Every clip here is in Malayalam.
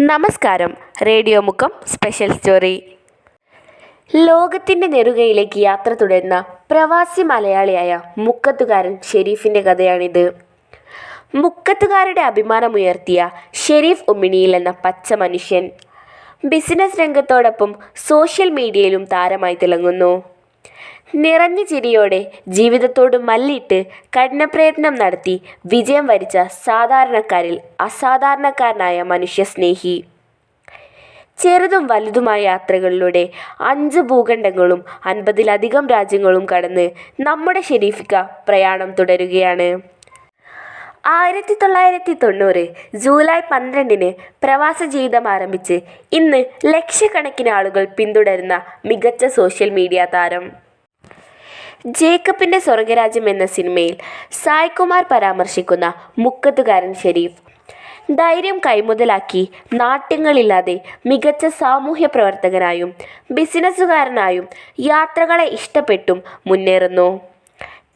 നമസ്കാരം. Radio Mukkam special story. ലോകത്തിന്റെ നെറുകയിലേക്ക് യാത്ര തുടരുന്ന പ്രവാസി മലയാളിയായ മുക്കത്തുകാരൻ ഷെരീഫിന്റെ കഥയാണിത്. മുക്കത്തുകാരുടെ അഭിമാനമുയർത്തിയ ഷെരീഫ് ഉമ്മിണിയിൽ എന്ന പച്ച മനുഷ്യൻ. ബിസിനസ് രംഗത്തോടൊപ്പം സോഷ്യൽ മീഡിയയിലും താരമായി തിളങ്ങുന്നു. നിറഞ്ഞ ചിരിയോടെ ജീവിതത്തോട് മല്ലിട്ട് കഠിനപ്രയത്നം നടത്തി വിജയം വരിച്ച സാധാരണക്കാരിൽ അസാധാരണക്കാരനായ മനുഷ്യസ്നേഹി. ചെറുതും വലുതുമായ യാത്രകളിലൂടെ അഞ്ച് ഭൂഖണ്ഡങ്ങളും അൻപതിലധികം രാജ്യങ്ങളും കടന്ന് നമ്മുടെ ഷെരീഫിക്ക പ്രയാണം തുടരുകയാണ്. ആയിരത്തി തൊള്ളായിരത്തി തൊണ്ണൂറ് ജൂലൈ പന്ത്രണ്ടിന് പ്രവാസ ജീവിതം ആരംഭിച്ച് ഇന്ന് ലക്ഷക്കണക്കിന് ആളുകൾ പിന്തുടരുന്ന മികച്ച സോഷ്യൽ മീഡിയ താരം. ജേക്കബിന്റെ സ്വർഗരാജ്യം എന്ന സിനിമയിൽ സായ്കുമാർ പരാമർശിക്കുന്ന മുക്കത്തുകാരൻ ഷെരീഫ്. ധൈര്യം കൈമുതലാക്കി നാട്യങ്ങളില്ലാതെ മികച്ച സാമൂഹ്യ പ്രവർത്തകനായും ബിസിനസ്സുകാരനായും യാത്രകളെ ഇഷ്ടപ്പെട്ടും മുന്നേറുന്നു.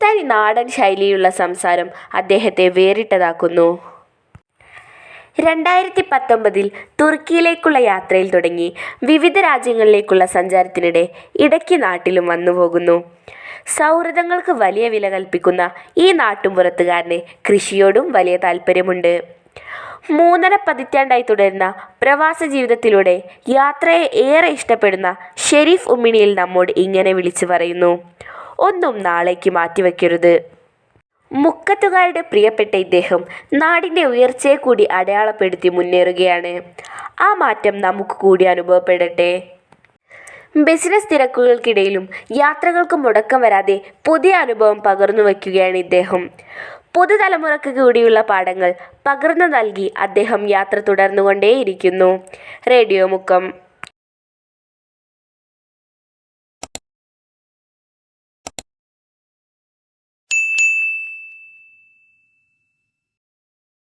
തനി നാടൻ ശൈലിയുള്ള സംസാരം അദ്ദേഹത്തെ വേറിട്ടതാക്കുന്നു. രണ്ടായിരത്തി പത്തൊമ്പതിൽ തുർക്കിയിലേക്കുള്ള യാത്രയിൽ തുടങ്ങി. വിവിധ രാജ്യങ്ങളിലേക്കുള്ള സഞ്ചാരത്തിനിടെ ഇടയ്ക്ക് നാട്ടിലും വന്നുപോകുന്നു സൗഹൃദങ്ങൾക്ക് വലിയ വില കൽപ്പിക്കുന്ന ഈ നാട്ടുംപുറത്തുകാരന് കൃഷിയോടും വലിയ താല്പര്യമുണ്ട്. മൂന്നര പതിറ്റാണ്ടായി തുടരുന്ന പ്രവാസ ജീവിതത്തിലൂടെ യാത്രയെ ഏറെ ഇഷ്ടപ്പെടുന്ന ഷെരീഫ് ഉമ്മിണിയിൽ നമ്മോട് ഇങ്ങനെ വിളിച്ചു പറയുന്നു. ഒന്നും നാളേക്ക് മാറ്റിവെക്കരുത്. മുക്കത്തുകാരുടെ പ്രിയപ്പെട്ട ഇദ്ദേഹം നാടിന്റെ ഉയർച്ചയെ കൂടി അടയാളപ്പെടുത്തി മുന്നേറുകയാണ്. ആ മാറ്റം നമുക്ക് കൂടി അനുഭവപ്പെടട്ടെ. ബിസിനസ് തിരക്കുകൾക്കിടയിലും യാത്രകൾക്ക് മുടക്കം വരാതെ പുതിയ അനുഭവം പകർന്നു വയ്ക്കുകയാണ് ഇദ്ദേഹം. പുതുതലമുറക്ക് കൂടിയുള്ള പാഠങ്ങൾ പകർന്നു നൽകി അദ്ദേഹം യാത്ര തുടർന്നുകൊണ്ടേയിരിക്കുന്നു. റേഡിയോ മുക്കം.